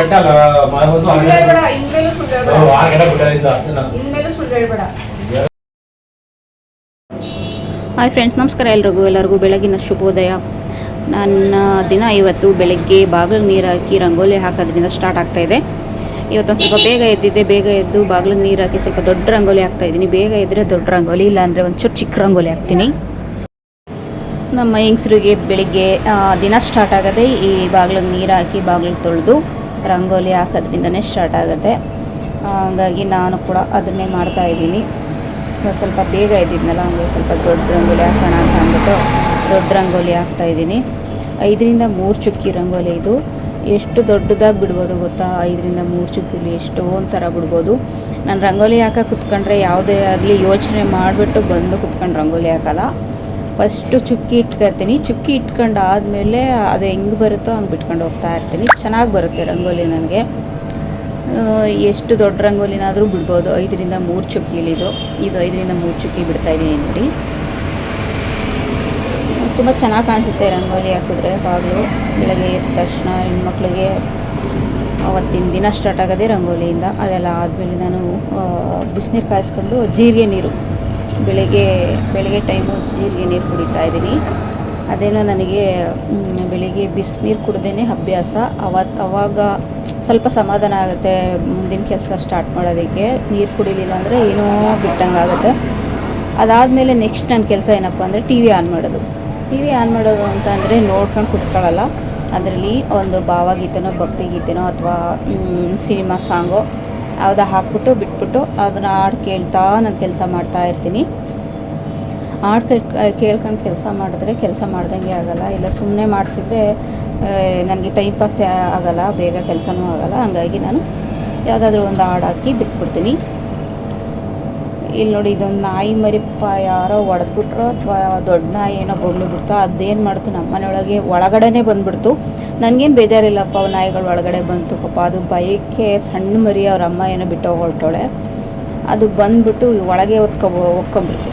ಗಂಟೆ ಅಲ್ಲ ಒಂದು ಸುಳ್ಳು ಹೇಳ್ಬೇಡ ಇನ್ಮೇಲೆ ಸುಳ್ಳು ಹೇಳ್ಬೇಡ. ಆರು ಗಂಟೆ ಬಿಟ್ಟಿದ್ದ ಅದನ್ನ ಇನ್ಮೇಲೆ ಸುಳ್ಳು ಹೇಳ್ಬೇಡ. ಹಾಯ್ ಫ್ರೆಂಡ್ಸ್ ನಮಸ್ಕಾರ ಎಲ್ರಿಗೂ. ಎಲ್ಲರಿಗೂ ಬೆಳಗಿನ ಶುಭೋದಯ. ನನ್ನ ದಿನ ಇವತ್ತು ಬೆಳಗ್ಗೆ ಬಾಗಿಲಿಗೆ ನೀರು ಹಾಕಿ ರಂಗೋಲಿ ಹಾಕೋದ್ರಿಂದ ಸ್ಟಾರ್ಟ್ ಆಗ್ತಾ ಇದೆ. ಇವತ್ತೊಂದು ಸ್ವಲ್ಪ ಬೇಗ ಎದ್ದಿದ್ದೆ. ಬೇಗ ಎದ್ದು ಬಾಗಿಲಿಗೆ ನೀರು ಹಾಕಿ ಸ್ವಲ್ಪ ದೊಡ್ಡ ರಂಗೋಲಿ ಹಾಕ್ತಾ ಇದ್ದೀನಿ. ಬೇಗ ಎದ್ದರೆ ದೊಡ್ಡ ರಂಗೋಲಿ ಇಲ್ಲಾಂದರೆ ಒಂಚೂರು ಚಿಕ್ಕ ರಂಗೋಲಿ ಹಾಕ್ತೀನಿ. ನಮ್ಮ ಹೆಂಗಸರಿಗೆ ಬೆಳಿಗ್ಗೆ ದಿನ ಸ್ಟಾರ್ಟ್ ಆಗೋದೇ ಈ ಬಾಗಿಲಿಗೆ ನೀರು ಹಾಕಿ ಬಾಗಿಲಿಗೆ ತೊಳೆದು ರಂಗೋಲಿ ಹಾಕೋದ್ರಿಂದನೇ ಸ್ಟಾರ್ಟ್ ಆಗುತ್ತೆ. ಹಾಗಾಗಿ ನಾನು ಕೂಡ ಅದನ್ನೇ ಮಾಡ್ತಾ ಇದ್ದೀನಿ. ಸ್ವಲ್ಪ ಬೇಗ ಇದ್ದಿದ್ನಲ್ಲ ಹಂಗೆ ಸ್ವಲ್ಪ ದೊಡ್ಡ ರಂಗೋಲಿ ಹಾಕೋಣ ಅಂತ ಅಂದ್ಬಿಟ್ಟು ದೊಡ್ಡ ರಂಗೋಲಿ ಹಾಕ್ತಾ ಇದ್ದೀನಿ. ಐದರಿಂದ ಮೂರು ಚುಕ್ಕಿ ರಂಗೋಲಿ ಇದು. ಎಷ್ಟು ದೊಡ್ಡದಾಗಿ ಬಿಡ್ಬೋದು ಗೊತ್ತಾ? ಐದರಿಂದ ಮೂರು ಚುಕ್ಕಿಲಿ ಎಷ್ಟೋ ಒಂಥರ ಬಿಡ್ಬೋದು. ನಾನು ರಂಗೋಲಿ ಹಾಕೋ ಕುತ್ಕೊಂಡ್ರೆ ಯಾವುದೇ ಆಗಲಿ ಯೋಚನೆ ಮಾಡಿಬಿಟ್ಟು ಬಂದು ಕುತ್ಕೊಂಡು ರಂಗೋಲಿ ಹಾಕಲ್ಲ. ಫಸ್ಟು ಚುಕ್ಕಿ ಇಟ್ಕೊತೀನಿ ಚುಕ್ಕಿ ಇಟ್ಕೊಂಡು ಆದಮೇಲೆ ಅದು ಹೆಂಗೆ ಬರುತ್ತೋ ಹಂಗೆ ಬಿಟ್ಕೊಂಡು ಹೋಗ್ತಾ ಇರ್ತೀನಿ. ಚೆನ್ನಾಗಿ ಬರುತ್ತೆ ರಂಗೋಲಿ ನನಗೆ. ಎಷ್ಟು ದೊಡ್ಡ ರಂಗೋಲಿನಾದರೂ ಬಿಡ್ಬೋದು. ಐದರಿಂದ ಮೂರು ಚುಕ್ಕಿಲಿದು. ಇದು ಐದರಿಂದ ಮೂರು ಚುಕ್ಕಿ ಬಿಡ್ತಾ ಇದ್ದೀನಿ ನೋಡಿ. ತುಂಬ ಚೆನ್ನಾಗಿ ಕಾಣಿಸುತ್ತೆ ರಂಗೋಲಿ ಹಾಕಿದ್ರೆ ಬಾಗಿಲು. ಬೆಳಗ್ಗೆ ಎದ್ದ ತಕ್ಷಣ ಹೆಣ್ಮಕ್ಳಿಗೆ ಅವತ್ತಿನ ದಿನ ಸ್ಟಾರ್ಟ್ ಆಗೋದೇ ರಂಗೋಲಿಯಿಂದ. ಅದೆಲ್ಲ ಆದಮೇಲೆ ನಾನು ಬಿಸಿನೀರು ಕಾಯಿಸ್ಕೊಂಡು ಜೀರಿಗೆ ನೀರು ಬೆಳಗ್ಗೆ ಬೆಳಗ್ಗೆ ಟೈಮು ಜೀರಿಗೆ ನೀರು ಕುಡಿತಾ ಇದ್ದೀನಿ. ಅದೇನೋ ನನಗೆ ಬೆಳಿಗ್ಗೆ ಬಿಸಿ ನೀರು ಕುಡ್ದೇ ಅಭ್ಯಾಸ. ಅವಾಗ ಅವಾಗ ಸ್ವಲ್ಪ ಸಮಾಧಾನ ಆಗುತ್ತೆ ಮುಂದಿನ ಕೆಲಸ ಸ್ಟಾರ್ಟ್ ಮಾಡೋದಕ್ಕೆ. ನೀರು ಕುಡಿಲಿಲ್ಲ ಅಂದರೆ ಏನೋ ಬಿಟ್ಟಂಗೆ ಆಗುತ್ತೆ. ಅದಾದಮೇಲೆ ನೆಕ್ಸ್ಟ್ ನನ್ನ ಕೆಲಸ ಏನಪ್ಪ ಅಂದರೆ ಟಿ ವಿ ಆನ್ ಮಾಡೋದು. ಟಿ ವಿ ಆನ್ ಮಾಡೋದು ಅಂತ ಅಂದರೆ ನೋಡ್ಕೊಂಡು ಕುತ್ಕೊಳ್ಳಲ್ಲ. ಅದರಲ್ಲಿ ಒಂದು ಭಾವಗೀತೆನೋ, ಭಕ್ತಿಗೀತೆನೋ ಅಥವಾ ಸಿನಿಮಾ ಸಾಂಗೋ ಯಾವುದೋ ಹಾಕ್ಬಿಟ್ಟು ಬಿಟ್ಬಿಟ್ಟು ಅದನ್ನು ಹಾಡು ಕೇಳ್ತಾ ನಾನು ಕೆಲಸ ಮಾಡ್ತಾ ಇರ್ತೀನಿ. ಹಾಡು ಕೇಳ್, ಕೇಳ್ಕೊಂಡು ಕೆಲಸ ಮಾಡಿದ್ರೆ ಕೆಲಸ ಮಾಡ್ದಂಗೆ ಆಗಲ್ಲ. ಇಲ್ಲ ಸುಮ್ಮನೆ ಮಾಡ್ತಿದ್ರೆ ನನಗೆ ಟೈಮ್ ಪಾಸೇ ಆಗಲ್ಲ, ಬೇಗ ಕೆಲಸನೂ ಆಗಲ್ಲ. ಹಂಗಾಗಿ ನಾನು ಯಾವುದಾದ್ರೂ ಒಂದು ಹಾಡು ಹಾಕಿ ಬಿಟ್ಬಿಡ್ತೀನಿ. ಇಲ್ಲಿ ನೋಡಿ, ಇದೊಂದು ನಾಯಿ ಮರಿಪ್ಪ. ಯಾರೋ ಒಡೆದ್ಬಿಟ್ರು ಅಥವಾ ದೊಡ್ಡ ನಾಯಿ ಏನೋ ಬಂದುಬಿಡ್ತು ಬಿಡ್ತೋ, ಅದೇನು ಮಾಡ್ತು ನಮ್ಮ ಮನೆಯೊಳಗೆ? ಒಳಗಡೆನೇ ಬಂದ್ಬಿಡ್ತು. ನನಗೇನು ಬೇಜಾರಿಲ್ಲಪ್ಪ ನಾಯಿಗಳು ಒಳಗಡೆ ಬಂತು. ಪಾಪ ಅದು ಬೈಕ್ಕೆ ಸಣ್ಣ ಮರಿ ಅವ್ರ ಅಮ್ಮ ಏನೋ ಬಿಟ್ಟು ಹೊರಟೋಳೆ ಅದು ಬಂದುಬಿಟ್ಟು ಒಳಗೆ ಒತ್ಕೊ ಒಕ್ಕೊಂಬಿಡ್ತು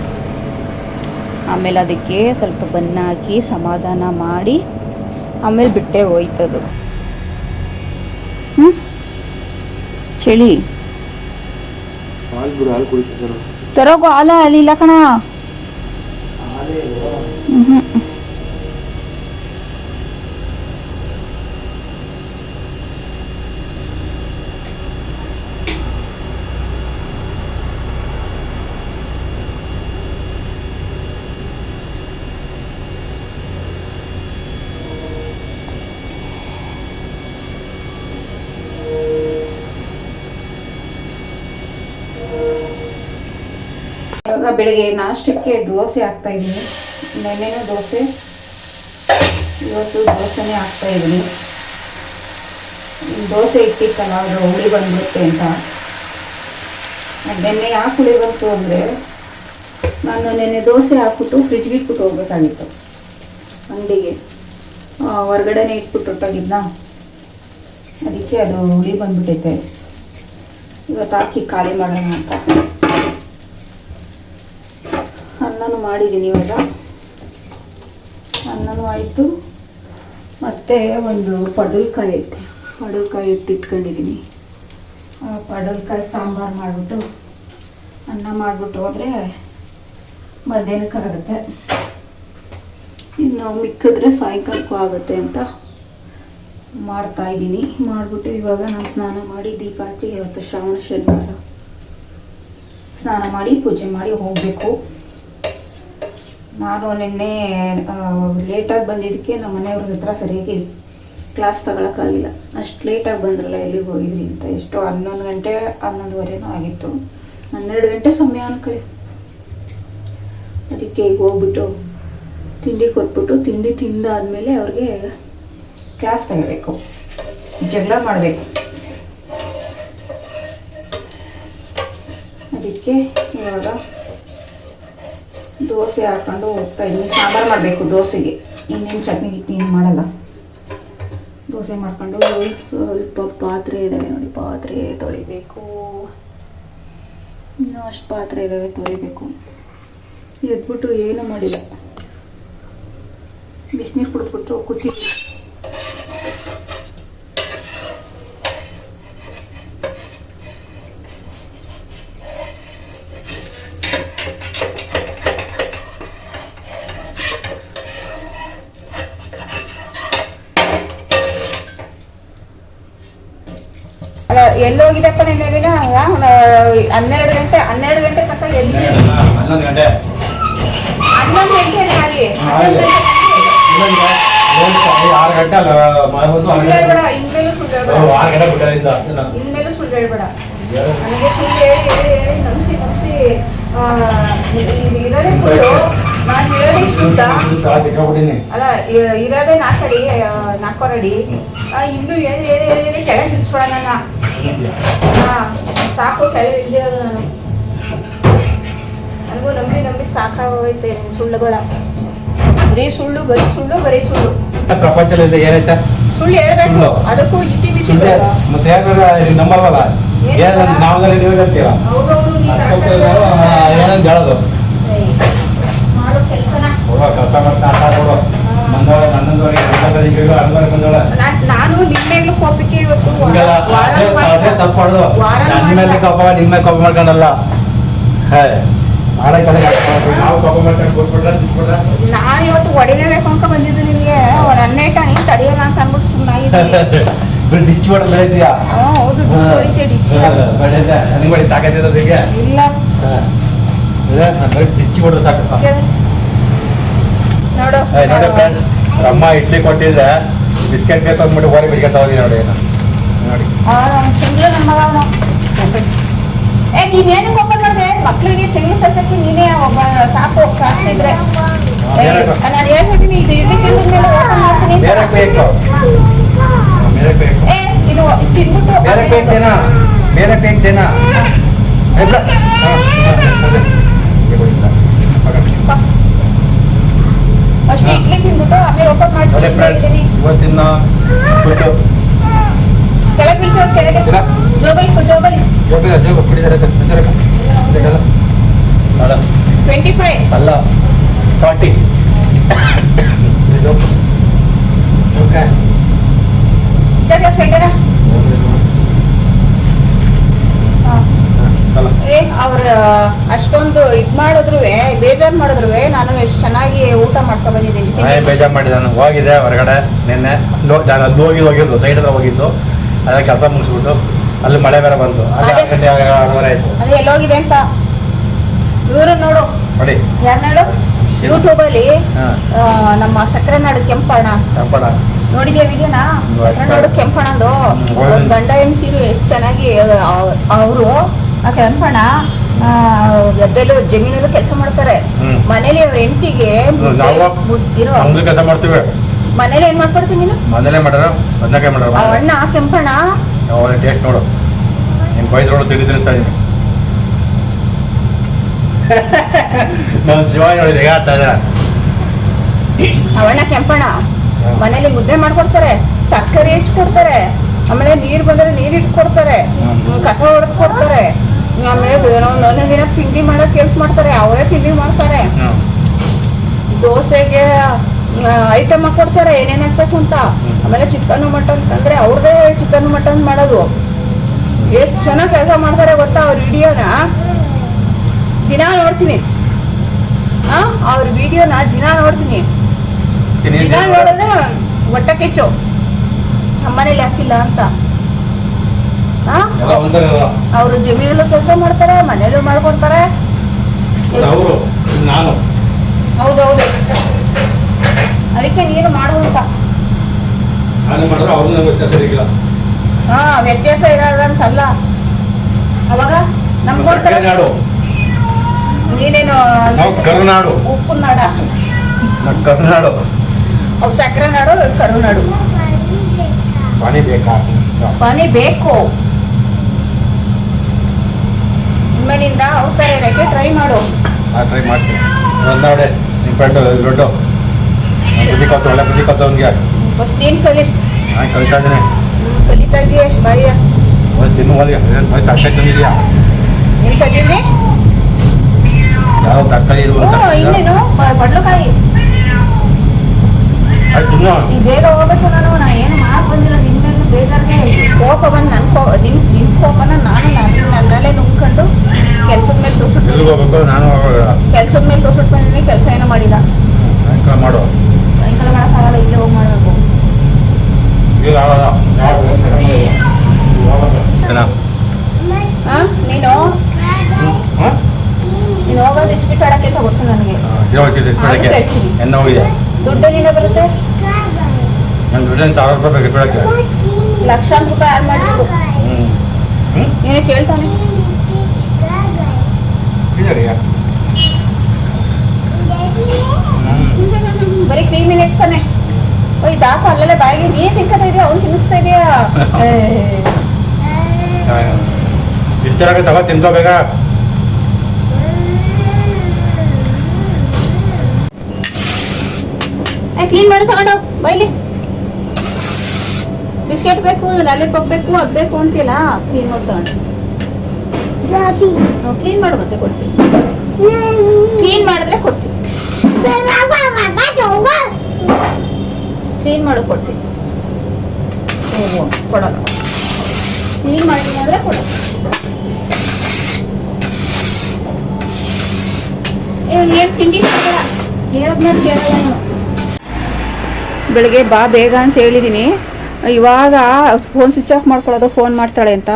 ಆಮೇಲೆ ಅದಕ್ಕೆ ಸ್ವಲ್ಪ ಬನ್ನ ಹಾಕಿ ಸಮಾಧಾನ ಮಾಡಿ, ಆಮೇಲೆ ಬಿಟ್ಟೆ ಹೋಯ್ತದು. ಹ್ಞೂ ಚಳಿ? ಹಾಲು ಬಿಡು, ಹಾಲು ಕುಡಿತಿದ್ರು ತರೋಗು ಹಾಲ ಅಲ್ಲಿ ಇಲ್ಲ ಕಣ ಮ್ಹೂ. ಬೆಳಿಗ್ಗೆ ನಾಷ್ಟಕ್ಕೆ ದೋಸೆ ಹಾಕ್ತಾ ಇದ್ದೀನಿ. ನೆನ್ನೆನೂ ದೋಸೆ, ಇವತ್ತು ದೋಸೆನೇ ಹಾಕ್ತಾ ಇದ್ದೀನಿ. ದೋಸೆ ಇಟ್ಟಿತ್ತಲ್ಲ ಅದು ಹುಳಿ ಬಂದ್ಬಿಡುತ್ತೆ ಅಂತ. ನೆನ್ನೆ ಯಾಕೆ ಹುಳಿ ಬಂತು ಅಂದರೆ, ನಾನು ನೆನ್ನೆ ದೋಸೆ ಹಾಕ್ಬಿಟ್ಟು ಫ್ರಿಜ್ಗೆ ಇಟ್ಬಿಟ್ಟು ಹೋಗ್ಬೇಕಾಗಿತ್ತು. ಅಂಗಡಿಗೆ. ಹೊರ್ಗಡೆನೆ ಇಟ್ಬಿಟ್ಟು ಹೊಟ್ಟೋಗಿದ್ನ ಅದಕ್ಕೆ ಅದು ಹುಳಿ ಬಂದ್ಬಿಟ್ಟೈತೆ. ಇವತ್ತು ಹಾಕಿ ಖಾಲಿ ಮಾಡೋಣ ಅಂತ. ಅನ್ನನೂ ಮಾಡಿದ್ದೀನಿ ಇವಾಗ. ಅನ್ನನೂ ಆಯಿತು. ಮತ್ತು ಒಂದು ಪಡಲ್ಕಾಯಿ ಐತೆ. ಪಡಲ್ಕಾಯಿ ಇಟ್ಟಿಟ್ಕೊಂಡಿದ್ದೀನಿ. ಪಡಲ್ಕಾಯಿ ಸಾಂಬಾರು ಮಾಡಿಬಿಟ್ಟು ಅನ್ನ ಮಾಡಿಬಿಟ್ಟು ಹೋದರೆ ಮಧ್ಯಾಹ್ನಕ್ಕಾಗುತ್ತೆ ಇನ್ನು ಮಿಕ್ಕಿದ್ರೆ ಸಾಯಂಕಾಲಕ್ಕೂ ಆಗುತ್ತೆ ಅಂತ ಮಾಡ್ತಾ ಇದ್ದೀನಿ. ಮಾಡಿಬಿಟ್ಟು ಇವಾಗ ನಾನು ಸ್ನಾನ ಮಾಡಿ ದೀಪ ಹಚ್ಚಿ ಇವತ್ತು ಶ್ರಾವಣ ಶನಿವಾರ. ಸ್ನಾನ ಮಾಡಿ ಪೂಜೆ ಮಾಡಿ ಹೋಗಬೇಕು. ನಾನು ನಿನ್ನೆ ಲೇಟಾಗಿ ಬಂದಿದ್ದಕ್ಕೆ ನಮ್ಮ ಮನೆಯವ್ರ ಹತ್ರ ಸರಿಯಾಗಿ ಕ್ಲಾಸ್ ತಗೊಳಕ್ಕಾಗಿಲ್ಲ. ಅಷ್ಟು ಲೇಟಾಗಿ ಬಂದ್ರಲ್ಲ ಎಲ್ಲಿಗೆ ಹೋಗಿದ್ರಿ ಅಂತ. ಎಷ್ಟೋ ಹನ್ನೊಂದು ಗಂಟೆ, ಹನ್ನೊಂದುವರೆನೂ ಆಗಿತ್ತು. ಹನ್ನೆರಡು ಗಂಟೆ ಸಮಯ ಅನ್ಕೊಳ್ಳಿ. ಅದಕ್ಕೆ ಈಗ ಹೋಗ್ಬಿಟ್ಟು ತಿಂಡಿ ಕೊಟ್ಬಿಟ್ಟು ತಿಂಡಿ ತಿಂದಾದ್ಮೇಲೆ ಅವ್ರಿಗೆ ಕ್ಲಾಸ್ ತೆಗಬೇಕು. ಜಗಳ ಮಾಡಬೇಕು. ಅದಕ್ಕೆ ಇವಾಗ ದೋಸೆ ಹಾಕೊಂಡು ಹೋಗ್ತಾ ಇದ್ದೀನಿ ಸಾಂಬಾರು ಮಾಡಬೇಕು ದೋಸೆಗೆ. ಇನ್ನೇನು ಚಟ್ನಿ ಗಿಟ್ನಿ ಮಾಡಲ್ಲ. ದೋಸೆ ಮಾಡ್ಕೊಂಡು ಸ್ವಲ್ಪ ಪಾತ್ರೆ ಇದ್ದಾವೆ ನೋಡಿ. ಪಾತ್ರೆ ತೊಳಿಬೇಕು. ಇನ್ನೂ ಅಷ್ಟು ಪಾತ್ರೆ ಇದ್ದಾವೆ ತೊಳಿಬೇಕು. ಎದ್ಬಿಟ್ಟು ಏನೂ ಮಾಡಿಲ್ಲ. ಬಿಸಿನೀರು ಕುಡಿದ್ಬಿಟ್ಟು ಕೂತಿದ್ವಿ. ಎಲ್ಲಿ ಹೋಗಿದ್ದಪ್ಪ ನಿನ್ನೆ ದಿನ ಹನ್ನೆರಡು ಗಂಟೆ ಹನ್ನೆರಡು ಗಂಟೆ ತನಕ ಎಲ್ಲಿ ಹನ್ನೊಂದು ಗಂಟೆ ಹನ್ನೊಂದು ಗಂಟೆ ಹಾಗೆ. ಗಂಟೆ. ಆರು ಅಲ್ಲ ಇನ್ಮೇಲೆ ಸುಳ್ಳು ಓ, ಹೇಳ್ಬೇಡ ಆರು ಗಂಟೆ ಬಿಟ್ಟಿದ್ದ ಇನ್ಮೇಲೆ ಸುಳ್ಳು ಹೇಳ್ಬೇಡ ಹೇಳು. ನನಗೆ ಸುಳ್ಳು ಹೇಳಿ ಹೇಳಿ ಹೇಳಿ ನಂಬಿಸಿ ನಂಬಿಸಿ ಇರೋದೇ ನಾನು ಹೇಳೋದಿಷ್ಟು. ಅಲ್ಲ ಇರೋದೇ ನಾಲ್ಕರಡಿ ಆ, ಇನ್ನು ಏನು ಏನು ಕೆಳಗೆ ಹಾ ಸಾಕು ಕೆಳಗೆ ಇಳಿದಿರೋದು ನಾನು. ನನಗೂ ನಂಬಿ ನಂಬಿ ಸಾಕಾಗೋಯ್ತೆ ಸುಳ್ಳುಗಳ. ಬರೀ ಸುಳ್ಳು ಬರೀ ಸುಳ್ಳು ಬರೀ ಸುಳ್ಳು. ಪ್ರಪಂಚದಲ್ಲಿ ಏನೈತೆ ಸುಳ್ಳು ಹೇಳ್ಬೇಕು. ಅದಕ್ಕೂ ಇತಿ ಮತ್ತೆ ನಂಬಲ್ವಲ್ಲ? ಏನ್ ನೀವು ಹೇಳ್ತೀರ? ಏನಂತ ಹೇಳೋದು ಏಯ್, ಮಾಡೋ ಕೆಲಸನ ಹೋಗ ಕೆಲಸ ಮಾಡ್ತಾ ಆಟ ಆಡೋದು ಬಂದವಳ ನನ್ನಂದವರಿಗೆ ನನ್ನಂದವರಿಗೆ ಅಣ್ಣವರಿಗೆ ಬಂದವಳ. ನಾನು ನಿಮ್ಮೇಲೂ ಕೋಪಕ್ಕೆ ಇವತ್ತು ಹಿಂಗೆಲ್ಲ ವಾರ ಅದೇ ಮಾಡಿಲ್ಲ. ಅದೇ ತಪ್ಪು ಮಾಡೋದು ನನ್ನ ಮೇಲೆ ಕೋಪ ನಿಮ್ಮ ಮೇಲೆ ಕೋಪ ಮಾಡ್ಕೊಂಡಲ್ಲ. ಹೇ ಮಾಡೈತಲ್ಲ ನಾವು ಕೋಪ ಮಾಡ್ಕೊಂಡು ತಿನ್ಬಿಟ್ರೆ? ನಾನು ಇವತ್ತು ಹೊಡಿಲೇಬೇಕು ಅಂತ ಬಂದಿದ್ದು ನಿಮಗೆ ನನ್ನೇಟ ನೀನು ತಡೆಯಲ್ಲ ಅಂತ ಅಂದ್ಬಿಟ್ಟು ಸುಮ್ಮನಾಗಿದ್ದೀನಿ ಡಿಚ್ ಹೊಡೆದು ಬೆಳೆದಿಯಾ ಹೌದು ಡಿಚ್ ಬೆಳೆದ ನನಗೆ ಬಡಿ ತಾಕತ್ತಿರೋದು ಹೀಗೆ. ಇಲ್ಲ. ಡಿಚ್ಚಿ ಹೊಡೆದು ಸಾಕು. ನೋಡು. ಫ್ರೆಂಡ್ಸ್ ಅಮ್ಮ ಇಡ್ಲಿ ಕೊಟ್ಟಿದ್ರೆ ಬಿಸ್ಕೆಟ್ ಬೇಕು ಅಂದ್ಬಿಟ್ಟು ಓರಿ ಬಿಸ್ಕೆಟ್ ತಗೊಂಡಿ ನೋಡಿ ಏನು ನೋಡಿ. ಏ ನೀನೇನು ಓಪನ್ ಮಾಡಿದೆ? ಮಕ್ಕಳಿಗೆ ಚೆಂಗ್ಳು ಕಳ್ಸಕ್ಕೆ ನೀನೇ ಒಬ್ಬ ಸಾಕು ಸಾಕ್ಸಿದ್ರೆ ನಾನು ಹೇಳ್ತೀನಿ ಇದು ಇಡ್ಲಿ ತಿಂದ್ಮೇಲೆ ಮಾಡ್ತೀನಿ. ಬೇರೆ ಬೇಕು. ಬೇರೆ ಬೇಕು. ಏ ಇದು ತಿಂದ್ಬಿಟ್ಟು ಬೇರೆ ಬೇಕು ಜನ ಬೇರೆ ಬೇಕು ದಿನ. ಇಲ್ಲ. ಹಾ, ಹಾ, ಅದೇ. ಹೀಗೆ ಬಿಡಿ, ಇಲ್ಲ. ಮಗ. ಅಷ್ಟೇ ಇಡ್ಲಿ ತಿಂದ್ಬಿಟ್ಟು ಆಮೇಲೆ ಓಪನ್ ನೋಡಿ ಫ್ರೆಂಡ್ಸ್ ಮಾಡಿ ಇವತ್ತಿನ ಫುಡ್ಡು ಕೆಳಗೆ ಬೀಳ್ತಾರೆ ಕೆಳಗೆ ಇಲ್ಲ. ಜೋಬಲಿ ಜೋಬಲಿ ಜೋಗ ಜೋಗ ಕುಡಿದಾರೆ ನೋಡ ಟ್ವೆಂಟಿ ಫೈವ್ ಅಲ್ಲ ಫಾರ್ಟಿ ಜೋಕ ಇಷ್ಟ ಸ್ವೆಟರ ಅಲ್ಲ ಏ ಅವ್ರ ಅಷ್ಟೊಂದು ಇದ್ ಮಾಡಿದ್ರು ಬೇಜಾರ್ ಮಾಡಿದ್ರು ನಾನು ಎಷ್ಟು ಚೆನ್ನಾಗಿ ಊಟ ಮಾಡ್ಕೊ ಬಂದಿದ್ದೀನಿ. ಬೇಜಾರ್ ಬೇಜಾರು ಮಾಡಿದೆ ನಾನು ಹೋಗಿದ್ದೆ ಹೊರಗಡೆ ನಿನ್ನೆ. ನಾನು ಅಲ್ಲಿ ಹೋಗಿ ಹೋಗಿದ್ದು ಸೈಡ್ ಹತ್ರ ಹೋಗಿದ್ದು. ಅದೇ ಕೆಲಸ ಮುಗಿಸ್ಬಿಟ್ಟು ಅಲ್ಲಿ ಮಳೆ ಬೇರೆ ಬಂತು. ಅದೇ. ಅದು ಎಲ್ಲೋಗಿದೆ ಅಂತ? ಇವರು ನೋಡು. ನೋಡಿ. ಯಾರು ನೋಡು? ಯೂಟ್ಯೂಬಲ್ಲಿ ಅಲ್ಲಿ ನಮ್ಮ ಸಕ್ಕರೆ ನಾಡು ಕೆಂಪಣ್ಣ. ಕೆಂಪಣ್ಣ. ನೋಡಿದ್ಯಾ ವಿಡಿಯೋನ? ಸಕ್ಕರೆ ನಾಡು ಕೆಂಪಣ್ಣಂದು. ಗಂಡ ಹೆಂಡ್ತಿರು ಎಷ್ಟು ಚೆನ್ನಾಗಿ ಅವರು ಆ ಕೆಂಪಣ್ಣ ಗದ್ದೆಲ್ಲೂ ಗದ್ದೆಲು ಜಮೀನಲ್ಲೂ ಕೆಲಸ ಮಾಡ್ತಾರೆ. ಮನೇಲಿ ಅವ್ರ ಹೆಂಡತಿಗೆ ಕೆಲಸ ಮಾಡ್ತೀವಿ. ಮನೇಲಿ ಏನ್ ಮಾಡ್ಕೊಡ್ತೀನಿ ನೀನು? ಮೊದಲೇ ಮಾಡ್ಯಾರ ಬದನೆಕಾಯಿ ಮಾಡ್ಯಾರ ಅಣ್ಣ ಕೆಂಪಣ್ಣ. ಅವರ ಟೇಸ್ಟ್ ನೋಡು. ನಿಮ್ಮ ಬೈದ್ ನೋಡು ತಿಳಿ ತಿನ್ನಿಸ್ತಾ ಇದೀನಿ. ನಾನು ಹೇಗೆ ಆಡ್ತಾ ಇದ್ದಾರೆ ಅವಣ್ಣ ಕೆಂಪಣ್ಣ. ಮನೇಲಿ ಮುದ್ದೆ ಮಾಡ್ಕೊಡ್ತಾರೆ ತರಕಾರಿ ಕೊಡ್ತಾರೆ ಆಮೇಲೆ ನೀರ್ ಬಂದ್ರೆ ನೀರ್ ಇಟ್ಕೊಡ್ತಾರೆ ಕಸ ಹೊಡೆದ್ ಕೊಡ್ತಾರೆ. ಆಮೇಲೆ ದಿನ ತಿಂಡಿ ಮಾಡಕ್ ಹೆಲ್ಪ್ ಮಾಡ್ತಾರೆ ಅವರೇ ತಿಂಡಿ ಮಾಡ್ತಾರೆ. ದೋಸೆಗೆ ಐಟಮ್ ಕೊಡ್ತಾರೆ ಏನೇನ್ ಹಾಕ್ಬೇಕು ಅಂತ. ಆಮೇಲೆ ಚಿಕನ್ ಮಟನ್ ಅಂದ್ರೆ ಅವ್ರದೇ ಚಿಕನ್ ಮಟನ್ ಮಾಡೋದು. ಎಷ್ಟು ಚೆನ್ನಾಗಿ ಕೆಲಸ ಮಾಡ್ತಾರೆ ಗೊತ್ತಾ ಅವ್ರ ವಿಡಿಯೋನ ದಿನ ನೋಡ್ತೀನಿ. ಆ ಅವ್ರ ವಿಡಿಯೋನ ದಿನ ನೋಡ್ತೀನಿ. ದಿನ ನೋಡಿದ್ರೆ ಹೊಟ್ಟೆ ಕಿಚ್ಚು. ನಮ್ಮನೇಲಿ ಹಾಕಿಲ್ಲ ಅಂತ. ಅವ್ರು ಜಮೀನಲ್ಲೂ ಕೆಲಸ ಮಾಡ್ತಾರೆ ಮನೇಲೂ ಮಾಡ್ಕೊಡ್ತಾರೆ ಅವರು ನಾನು. ಹೌದೌದು. ಅದಕ್ಕೆ ನೀನು ಮಾಡು ಅಂತ. ನಾನು ಮಾಡಿದ್ರೆ ಅವ್ರದ್ದು ವ್ಯತ್ಯಾಸ ಇರಲಿಲ್ಲ ಹಾ ವ್ಯತ್ಯಾಸ ಇರೋದಂತಲ್ಲ. ಅವಾಗ ನಮ್ಗೊಂಥರ ನಾಡು ನೀನೇನು ನಾವು ಕರುನಾಡು. ಉಪ್ಪು ನಾಡ ಕರುನಾಡು. ಅವು ಸಕ್ಕರೆ ನಾಡು ಕರುನಾಡು ಪಾನಿ ಬೇಕಾ? ಪಾನಿ ಬೇಕು. ಇನ್ಮೇಲಿಂದ ಅವತಾರ ಇರೋಕ್ಕೆ ಟ್ರೈ ಮಾಡು. ಆ ಟ್ರೈ ಮಾಡ್ತೀನಿ. ಒಂದಾವಡೆ ನಿಮ್ಮ ಫ್ರೆಂಡು ದೊಡ್ಡ. ಬುದ್ಧಿ ಕಲ್ಸು ಒಳ್ಳೆ ಬುದ್ಧಿ ಕಲ್ಸು ಅವನಿಗೆ. ಫಸ್ಟ್ ನೀನು ಕಲಿ. ನಾನು ಕಲಿತಾ ಇದ್ದೀನಿ. ಕಲಿತಾ ಇದೀಯ ಬಾಯಿಯ ಒಂದು ತಿನ್ನು ಒಳಗೆ ಏನು ತರಕಾರಿ ತಂದಿದ್ಯಾ ನೀನು ಕಲೀನಿ ಯಾವ ತರಕಾರಿ ಇರುವಂತ ಇನ್ನೇನು ಬಡ್ಲುಕಾಯಿ ಈಗ ಬೇಗ ಹೋಗ್ಬೇಕು ನಾನು. ನಾ ಏನು ಮಾಡಿ ಬಂದಿಲ್ಲ. ನಿನ್ನ ಮೇಲೆ ಬೇಜಾರಿಗೆ ಕೋಪ ಬಂದು ನನ್ನ ಕೋ ನಿನ್ ಕೋಪನ ನಾನು ನನ್ನ ನನ್ನಲ್ಲೇ ನುಂಗ್ಕೊಂಡು ಕೆಲ್ಸದ ಮೇಲೆ ತೋರ್ಸಿಟ್ಟು ನಾನು ಕೆಲಸದ ಮೇಲೆ ತೋರ್ಸಿಟ್ಟು ಬಂದಿನಿ ಕೆಲಸ ಏನೂ ಮಾಡಿಲ್ಲ. ಸಾಯಂಕಾಲ ಮಾಡು. ಸಾಯಂಕಾಲ ಮಾಡೋಕ್ಕಾಗಲ್ಲ ಇಲ್ಲೇ ಹೋಗಿ ಮಾಡಬೇಕು? ನೀನು? ನೀನು? ಹೋಗೋದು ಇಸ್ಪಿಟ್ ಆಡಕ್ಕೆ ಅಂತ ಗೊತ್ತು ನನಗೆ. ಹೋಗಿದೆ. ದುಡ್ಡು ಎಲ್ಲಿಂದ ಬರುತ್ತೆ ನನ್ನ ದುಡ್ಡಿನ ಸಾವಿರ ರೂಪಾಯಿ ಬೇಕು ಇಸ್ಬಿಡಕ್ಕೆ ಲಕ್ಷಾಂತರ ರೂಪಾಯಿ ಆಡ್ ಮಾಡಿದ್ರು ಹ್ಞೂ ಹ್ಞೂ ಏನೇ ಕೇಳ್ತಾನೆ ಇದ್ದಾರೆ ಹ್ಞೂ ಬರೀ ಕ್ರೀಮಿನ ಇಡ್ತಾನೆ ಓಯ್ ದಾಪ ಅಲ್ಲೆಲ್ಲ ಬಾಯಿಗೆ ನೀನ್ ತಿನ್ಕೋತಾ ಇದೆಯಾ ಅವ್ನು ತಿನ್ನಿಸ್ತಾ ಇದೆಯಾ ಇಷ್ಟರಾಗ ತಗೋ ತಿನ್ಕೋಬೇಕಾ ಕ್ಲೀನ್ ಮಾಡಿ ತಗೊಂಡು ಬೈಲಿ. ಬಿಸ್ಕೆಟ್ ಬೇಕು ಲಾಲಿಪಾಪ್ ಬೇಕು ಅದ್ ಬೇಕು ಅಂತಿಲ್ಲ. ಕ್ಲೀನ್ ಮಾಡಿ ತಗೊಂಡು ಕ್ಲೀನ್ ಮಾಡು ಮತ್ತೆ ಕೊಡ್ತೀನಿ. ಕ್ಲೀನ್ ಮಾಡಿದ್ರೆ ಕೊಡ್ತೀನಿ. ಕ್ಲೀನ್ ಮಾಡು ಕೊಡ್ತೀನಿ. ಕೊಡಲ್ಲ. ಕ್ಲೀನ್ ಮಾಡಿದ್ದೀನಿ ಅಂದ್ರೆ ಕೊಡಲ್ಲ ಏನು ತಿಂಡಿ ಕೊಡಲ್ಲ ಹೇಳದ್ಮೇಲೆ ಕೇಳಲ್ಲ ನಾನು ಬೆಳಿಗ್ಗೆ ಬಾ ಬೇಗ ಅಂತ ಹೇಳಿದ್ದೀನಿ ಇವಾಗ ಫೋನ್ ಸ್ವಿಚ್ ಆಫ್ ಮಾಡ್ಕೊಳ್ಳೋದು ಫೋನ್ ಮಾಡ್ತಾಳೆ ಅಂತ.